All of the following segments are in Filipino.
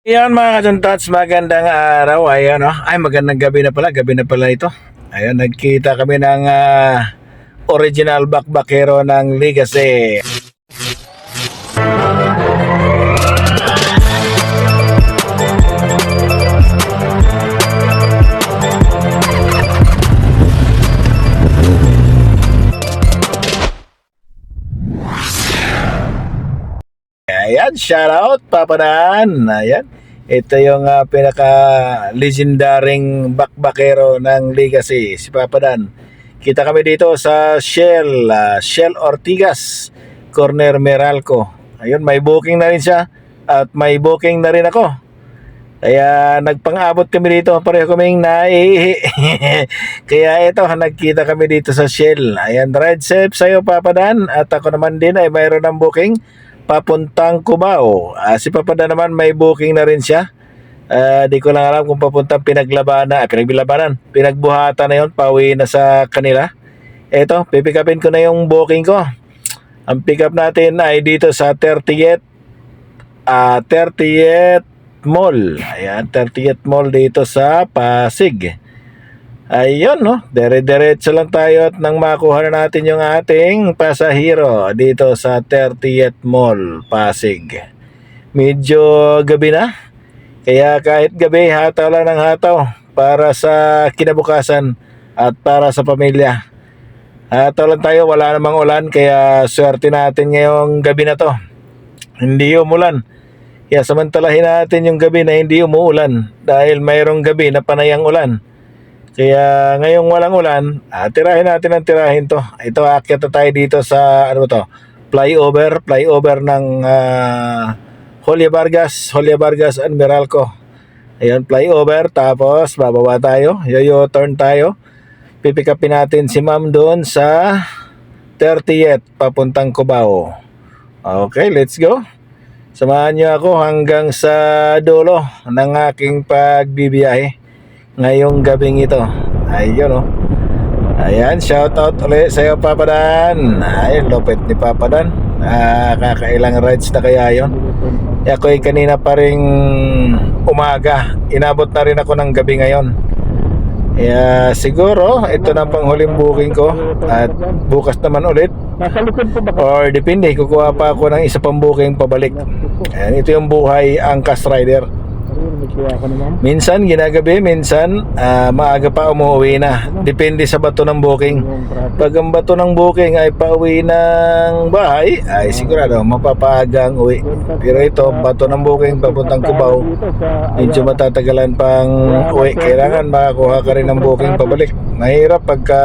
Yan mga kasuntats, magandang araw. Ayan, oh. Ay, magandang gabi na pala. Gabi na pala ito. Ayan, nagkita kami ng ah, original bakbakero ng Legacy. Shout out, Papa Dan. Ayan. Ito yung ah, pinaka legendaring bakbakero ng Legacy, si Papa Dan. Kita kami dito sa Shell, ah, Shell Ortigas, Corner Meralco. Ayun, may booking na rin siya at may booking na rin ako. Kaya nagpang-abot kami dito, pareho kaming naiihi. Kaya ito, nagkita kami dito sa Shell. Ayan, ride safe sa'yo, Papa Dan. At ako naman din ay mayroon ng booking papuntang Cubao. Ah, si Papa Dan naman may booking na rin siya. Ah, di ko lang alam kung papuntang pinaglabanan, ah, pinaglabanan, pinagbuhatan na yon, pauwi na sa kanila. Eto, pipikapin ko na yung booking ko. Ang pick up natin ay dito sa 30th ah 30th Mall. Ayan, 30th Mall dito sa Pasig. Ayun, no? Dire-diretso lang tayo at nang makuha na natin yung ating pasahero dito sa 30th Mall, Pasig. Medyo gabi na. Kaya kahit gabi, hataw lang ng hataw para sa kinabukasan at para sa pamilya. Hataw lang tayo, wala namang ulan kaya swerte natin ngayong gabi na to. Hindi umulan. Kaya samantalahin natin yung gabi na hindi umuulan dahil mayroong gabi na panayang ulan. Kaya ngayong walang ulan, ah, tirahin natin ang tirahin to. Ito, akyat na tayo dito sa, ano to, flyover, flyover ng ah, Julia Vargas, Julia Vargas and Meralco. Ayun, flyover, tapos bababa tayo, yoyo turn tayo. Pipick upin natin si ma'am doon sa 30th, papuntang Cubao. Okay, let's go. Samahan niyo ako hanggang sa dulo ng aking pagbibiyahe ngayong gabing ito. Ayun oh. Ayan, shout out ulit sa iyo Papa Dan. Ay, lupit ni Papa Dan. Ah, kakailang rides na kaya yon. Ako ay kanina pa ring umaga. Inabot na rin ako ng gabi ngayon. Kaya siguro ito na ang panghuling booking ko at bukas naman ulit or depende kukuha pa ako ng isa pang booking pabalik. Ayan, ito yung buhay angkas rider. Kuha ko naman. Minsan ginagabi, minsan ah, maaga pa umuwi na. Depende sa bato ng booking. Pag ang bato ng booking ay pauwi ng bahay, ay sigurado mapapaaga ang uwi. Pero ito, bato ng booking papuntang Cubao, medyo matatagalan pang uwi. Kailangan makakuha ka rin ng booking pabalik. Mahirap pagka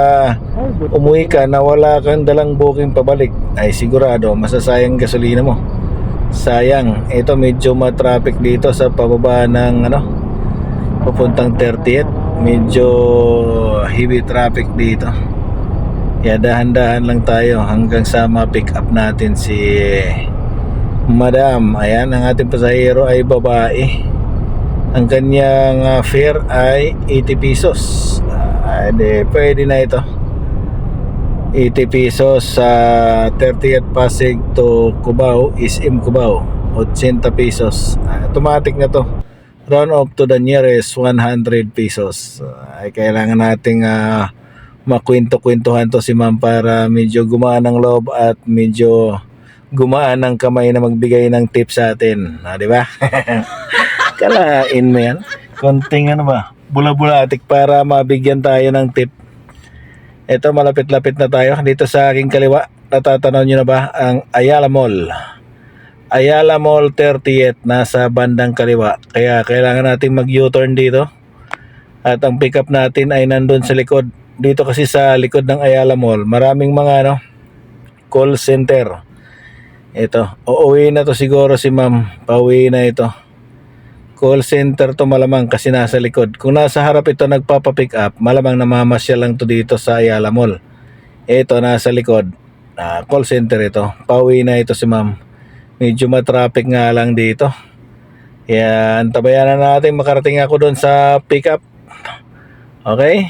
umuwi ka na wala kang dalang booking pabalik, ay sigurado masasayang gasolina mo. Sayang, ito medyo matraffic dito sa pababa ng ano, papuntang 30th. Medyo heavy traffic dito. Kaya dahan-dahan lang tayo hanggang sa ma-pick up natin si Madam. Ayan, ang ating pasahero ay babae. Ang kanyang ah, fare ay 80 pesos. Edi, pwede na ito. 80 pesos sa 30th Pasig to Cubao is M Cubao 80 pesos. Ah, automatic na to. Round up to the nearest 100 pesos. Ah, ay kailangan nating ah, makwento-kwentuhan to si ma'am para medyo gumaan ang loob at medyo gumaan ang kamay na magbigay ng tip sa atin. Ah, di ba? Kalain mo yan. Konting ano ba? Bula-bulatik para mabigyan tayo ng tip ito malapit-lapit na tayo dito sa aking kaliwa. Natatanaw nyo na ba ang Ayala Mall? Ayala Mall 30th nasa bandang kaliwa. Kaya kailangan nating mag-U-turn dito. At ang pick up natin ay nandun sa likod. Dito kasi sa likod ng Ayala Mall, maraming mga ano, call center. Ito, uuwi na to siguro si ma'am. Pauwi na ito. Call center to malamang kasi nasa likod. Kung nasa harap ito nagpapa-pick up, malamang namamasya lang to dito sa Ayala Mall. Ito nasa likod. Ah, call center ito. Pauwi na ito si ma'am. Medyo matraffic nga lang dito. Kaya antabayan na natin makarating ako doon sa pick up. Okay?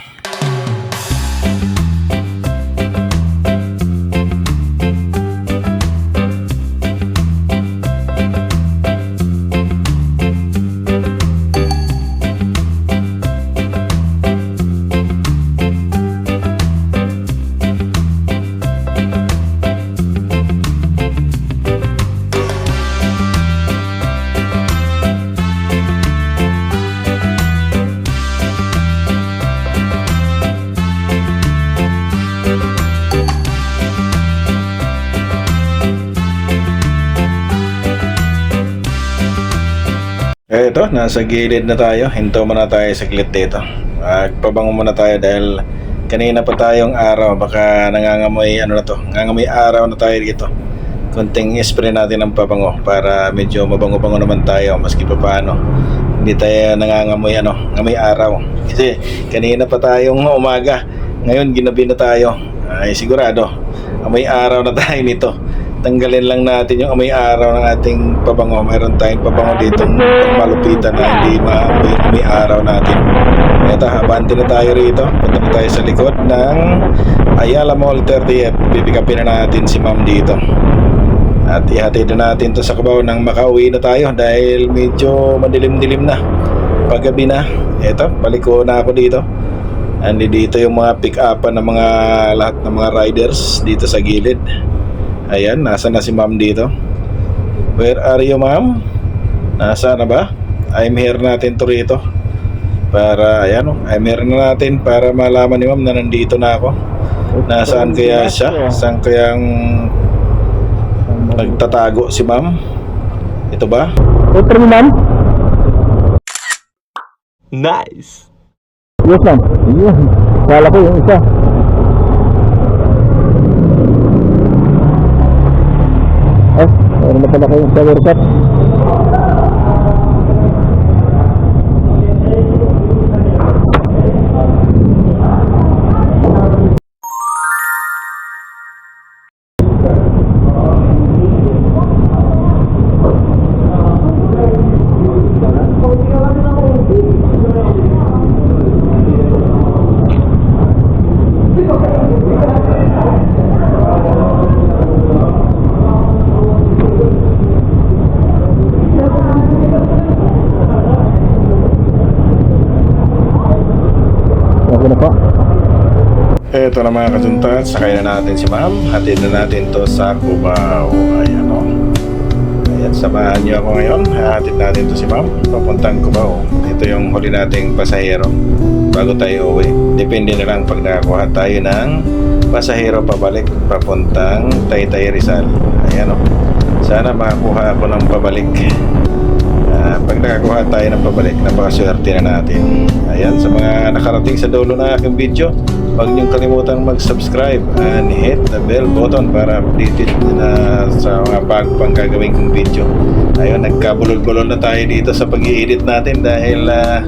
Eto, nasa gilid na tayo. Hinto muna tayo saglit dito. Magpabango muna tayo dahil kanina pa tayong araw. Baka nangangamoy, ano na to, nangangamoy araw na tayo dito. Kunting spray natin ng pabango para medyo mabango-bango naman tayo maski pa paano. Hindi tayo nangangamoy, ano, ngamoy araw. Kasi kanina pa tayong umaga. Ngayon, ginabi na tayo. Ay, sigurado, amoy araw na tayo nito tanggalin lang natin yung amoy araw ng ating pabango. Mayroon tayong pabango dito malupitan na hindi maamoy amoy araw natin. Ito, abante na tayo rito. Punta na tayo sa likod ng Ayala Mall 38. Bibigapin na natin si ma'am dito. At ihatid na natin to sa kabaw nang makauwi na tayo dahil medyo madilim-dilim na. Paggabi na. Ito, paliko na ako dito. Andi dito yung mga pick-upan ng mga lahat ng mga riders dito sa gilid. Ayan, nasa na si ma'am dito? Where are you ma'am? Nasa na ba? I'm here natin to rito. Para, ayan oh, I'm here na natin para malaman ni ma'am na nandito na ako. Nasaan kaya siya? Saan kayang nagtatago si ma'am? Ito ba? Ito mo, ma'am? Nice. Yes, ma'am. Yun. Kala ko yung isa. Oh, meron na pala kayong shower cap. Okay na po. Ito na mga kasuntan, sakay na natin si ma'am. Hatid na natin to sa Cubao. Ayan o. Ayan, samahan niyo ako ngayon. Hatid natin to si ma'am. Papuntang Cubao. Ito yung huli nating pasahero. Bago tayo uwi. Depende na lang pag nakakuha tayo ng pasahero pabalik papuntang Taytay Rizal. Ayan o. Sana makakuha ako ng pabalik. Ah, pag nakakuha tayo ng pabalik, napakaswerte na natin. Ayan, sa mga nakarating sa dulo ng aking video, huwag niyong kalimutang mag-subscribe and hit the bell button para updated na sa mga bago pang gagawin kong video. Ayun, nagkabulol-bulol na tayo dito sa pag edit natin dahil ah,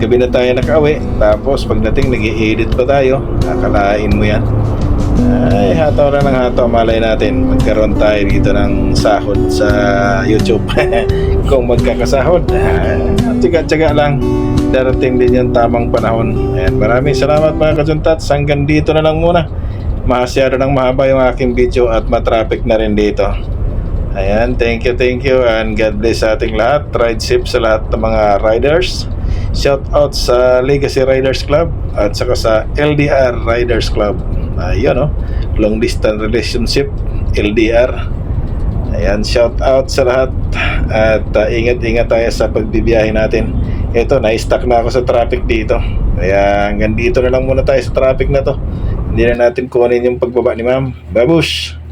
gabi na tayo nakauwi. Tapos pagdating nag edit pa tayo, akalain mo yan. Ay, hataw na ng hataw. Malay natin, magkaroon tayo dito ng sahod sa YouTube. Kung magkakasahod, ah, tiga-tiga lang. Darating din yung tamang panahon. Ayan, maraming salamat mga kajuntats. Hanggang dito na lang muna. Mahasyado ng mahaba yung aking video at matraffic na rin dito. Ayan, thank you, thank you and God bless sa ating lahat. Ride safe sa lahat ng mga riders. Shout out sa Legacy Riders Club at saka sa LDR Riders Club. Ayun oh, long distance relationship LDR. Ayan, shout out sa lahat at uh, ingat-ingat tayo sa pagbibiyahe natin. Ito, na-stuck na ako sa traffic dito. Kaya hanggang dito na lang muna tayo sa traffic na to. Hindi na natin kunin yung pagbaba ni ma'am. Babush!